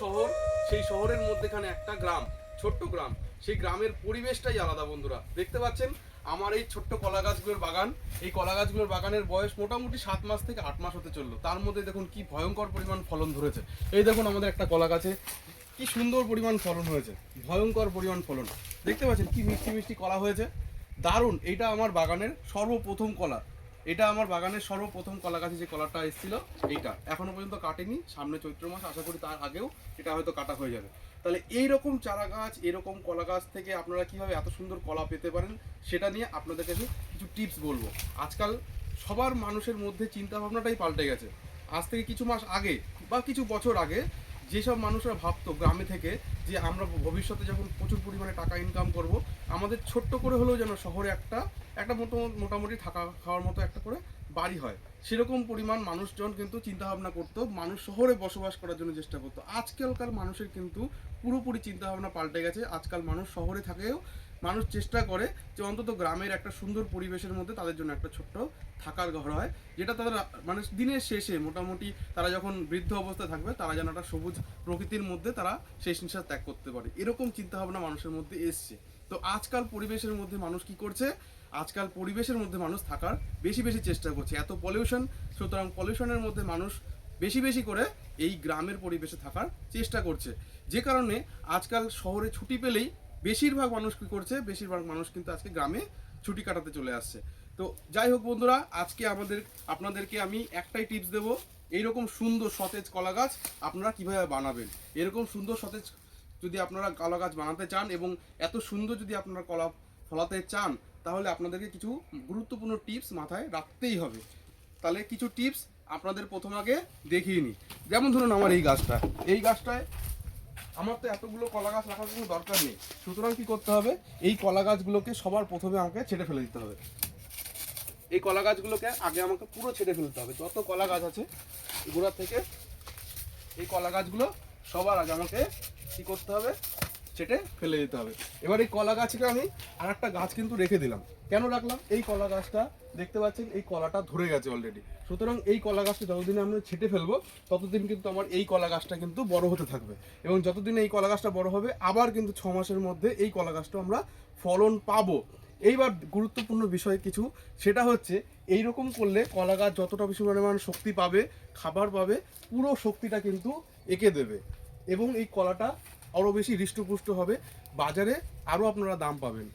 শহর, সেই শহরের মধ্যেখানে একটা গ্রাম, ছোট্ট গ্রাম। সেই গ্রামের পরিবেশটাই আলাদা বন্ধুরা। দেখতে পাচ্ছেন? আমার এই ছোট্ট কলা গাছগুলোর বাগান। এই কলা গাছগুলোর বাগানের বয়স মোটামুটি সাত মাস থেকে আট মাস হতে চলল। তার মধ্যে দেখুন কি ভয়ঙ্কর পরিমাণ ফলন ধরেছে। এই দেখুন আমাদের একটা কলা গাছে কি সুন্দর পরিমাণ ফলন হয়েছে। ভয়ঙ্কর পরিমাণ ফলন। দেখতে পাচ্ছেন কি মিষ্টি মিষ্টি কলা হয়েছে? দারুণ! এটা আমার বাগানের সর্বপ্রথম কলা। এটা আমার বাগানের সর্বপ্রথম কলা গাছে যে কলাটা এসেছিল, এইটা। এখনও পর্যন্ত কাটেনি, সামনে চৈত্র মাস, আশা করি তার আগেও এটা হয়তো কাটা হয়ে যাবে। তাহলে এইরকম চারা গাছ এরকম কলা গাছ থেকে আপনারা কীভাবে এত সুন্দর কলা পেতে পারেন, সেটা নিয়ে আপনাদের কাছে কিছু টিপস বলব। আজকাল সবার মানুষের মধ্যে চিন্তা ভাবনাটাই পাল্টে গেছে। আজ থেকে কিছু মাস আগে বা কিছু বছর আগে যেসব মানুষরা ভাবতো গ্রামে থেকে যে আমরা ভবিষ্যতে যখন প্রচুর পরিমাণে টাকা ইনকাম করব, আমাদের ছোট্ট করে হলেও যেন শহরে একটা একটা মোটামুটি থাকা, খাওয়ার মতো একটা করে বাড়ি হয়। সেরকম পরিমাণ মানুষজন কিন্তু চিন্তা ভাবনা করতো, মানুষ শহরে বসবাস করার জন্য চেষ্টা করতো। আজকালকার মানুষের কিন্তু পুরোপুরি চিন্তা ভাবনা পাল্টে গেছে। আজকাল মানুষ শহরে থাকেও, মানুষ চেষ্টা করে যে অন্তত গ্রামের একটা সুন্দর পরিবেশের মধ্যে তাদের জন্য একটা ছোট্ট থাকার ঘর হয়, যেটা তাদের মানে দিনের শেষে মোটামুটি তারা যখন বৃদ্ধ অবস্থায় থাকবে, তারা যেন একটা সবুজ প্রকৃতির মধ্যে তারা শেষ নিঃশ্বাস ত্যাগ করতে পারে। এরকম চিন্তাভাবনা মানুষের মধ্যে এসছে। তো আজকাল পরিবেশের মধ্যে মানুষ কি করছে? আজকাল পরিবেশের মধ্যে মানুষ থাকার বেশি বেশি চেষ্টা করছে। এত পলিউশন সুতরাং পলিউশনের মধ্যে মানুষ বেশি বেশি করে এই গ্রামের পরিবেশে থাকার চেষ্টা করছে। যে কারণে আজকাল শহরে ছুটি পেলেই বেশিরভাগ মানুষ কী করছে? বেশিরভাগ মানুষ কিন্তু আজকে গ্রামে ছুটি কাটাতে চলে আসছে। তো যাই হোক বন্ধুরা, আজকে আমাদের, আপনাদেরকে আমি একটাই টিপস দেব। এইরকম সুন্দর সতেজ কলা গাছ আপনারা কীভাবে বানাবেন? এরকম সুন্দর সতেজ যদি আপনারা কলা গাছ বানাতে চান এবং এত সুন্দর যদি আপনারা কলা ফলাতে চান, তাহলে আপনাদেরকে কিছু গুরুত্বপূর্ণ টিপস মাথায় রাখতেই হবে। তাহলে কিছু টিপস আপনাদের প্রথম আগে দেখিয়ে নিই। যেমন ধরুন আমার এই গাছটা। এই গাছটায় আমার তো এতগুলো কলা গাছ রাখার কোনো দরকার নেই। সুতরাং কি করতে হবে? এই কলা গাছগুলোকে সবার প্রথমে আমাকে ছেড়ে ফেলে দিতে হবে। এই কলা গাছগুলোকে আগে আমাকে পুরো ছেড়ে ফেলতে হবে। যত কলা গাছ আছে, গোড়া থেকে এই কলা গাছগুলো সবার আগে আমাকে কি করতে হবে? ছেটে ফেলে দিতে হবে। এবার এই কলা গাছকে আমি আর একটা গাছ কিন্তু রেখে দিলাম। কেন রাখলাম? এই কলা গাছটা দেখতে পাচ্ছেন, এই কলাটা ধরে গেছে অলরেডি সুতরাং এই কলা গাছটা যতদিন আমরা ছেটে ফেলব, ততদিন কিন্তু আমার এই কলা গাছটা কিন্তু বড় হতে থাকবে। এবং যতদিন এই কলা গাছটা বড় হবে, আবার কিন্তু ছ মাসের মধ্যে এই কলা গাছটা আমরা ফলন পাবো। এইবার গুরুত্বপূর্ণ বিষয় কিছু, সেটা হচ্ছে এই রকম করলে কলা গাছ যতটা বেশি পরিমাণ শক্তি পাবে, খাবার পাবে, পুরো শক্তিটা কিন্তু এঁকে দেবে। এবং এই কলাটা আরও বেশি হৃষ্টপুষ্ট হবে। বাজারে আরও আপনারা দাম পাবেন।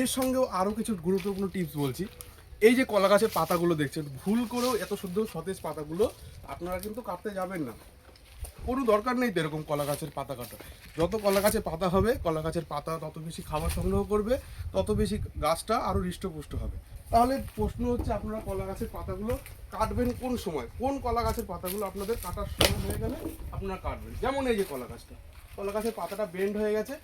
এর সঙ্গেও আরও কিছু গুরুত্বপূর্ণ টিপস বলছি। এই যে কলা গাছের পাতাগুলো দেখছেন, ভুল করেও এত শুদ্ধ সতেজ পাতাগুলো আপনারা কিন্তু কাটতে যাবেন না। কোনো দরকার নেই তো এরকম কলা গাছের পাতা কাটা। যত কলা গাছের পাতা হবে, কলা গাছের পাতা তত বেশি খাবার সংগ্রহ করবে, তত বেশি গাছটা আরও হৃষ্টপুষ্ট হবে। তাহলে প্রশ্ন হচ্ছে আপনারা কলা গাছের পাতাগুলো কাটবেন কোন সময়? কোন কলা গাছের পাতাগুলো আপনাদের কাটার সময় হয়ে গেলে আপনারা কাটবেন? যেমন এই যে কলা গাছটা। কলা গাছের পাতাটা বেন্ড হয়ে গেছে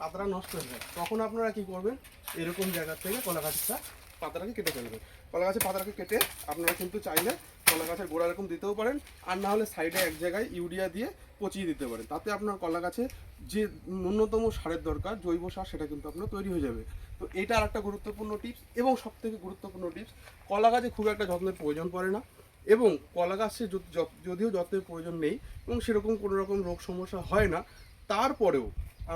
পাতাটা নষ্ট হয়ে গেছে। তখন আপনারা কি করবেন, এরকম জায়গা থেকে কলা গাছটা পাতাটাকে কেটে ফেলবেন। কলা গাছের পাতাটাকে কেটে আপনারা কিন্তু চাইলে কলা গাছের গোড়া এরকম দিতেও পারেন, আর না হলে সাইডে এক জায়গায় ইউরিয়া দিয়ে পচিয়ে দিতে পারেন। তাতে আপনার কলা গাছে যে ন্যূনতম সারের দরকার, জৈব সার, সেটা কিন্তু আপনার তৈরি হয়ে যাবে। তো এটা আর একটা গুরুত্বপূর্ণ টিপস এবং সবথেকে গুরুত্বপূর্ণ টিপস কলা গাছে খুব একটা যত্নের প্রয়োজন পড়ে না। এবং কলা গাছে যদিও যত্নের প্রয়োজন নেই এবং সেরকম কোনো রকম রোগ সমস্যা হয় না, তারপরেও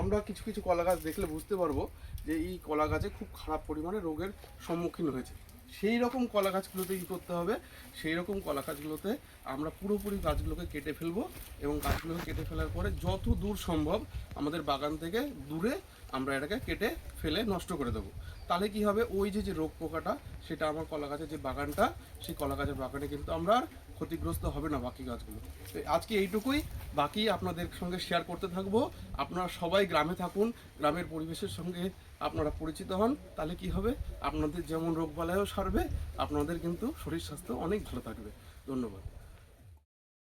আমরা কিছু কিছু কলা গাছ দেখলে বুঝতে পারব যে এই কলা গাছে খুব খারাপ পরিমাণে রোগের সম্মুখীন হয়েছে। সেই রকম কলা গাছগুলোতে কী করতে হবে? সেই রকম কলা গাছগুলোতে আমরা পুরোপুরি গাছগুলোকে কেটে ফেলব এবং গাছগুলোকে কেটে ফেলার পরে যত দূর সম্ভব আমাদের বাগান থেকে দূরে আমরা এটাকে কেটে ফেলে নষ্ট করে দেবো। তাহলে কি হবে? ওই যে যে রোগ পোকাটা, সেটা আমার কলা গাছের যে বাগানটা, সেই কলা গাছের বাগানে কিন্তু আমরা আর ক্ষতিগ্রস্ত হবে না বাকি গাছগুলো। তো আজকে এইটুকুই। বাকি আপনাদের সঙ্গে শেয়ার করতে থাকব। আপনারা সবাই গ্রামে থাকুন। গ্রামের পরিবেশের সঙ্গে আপনারা পরিচিত হন, তাহলে কি হবে? আপনাদের যেমন রোগ বালায়ও সারবে, আপনাদের কিন্তু শরীর স্বাস্থ্য অনেক ভালো থাকবে। ধন্যবাদ।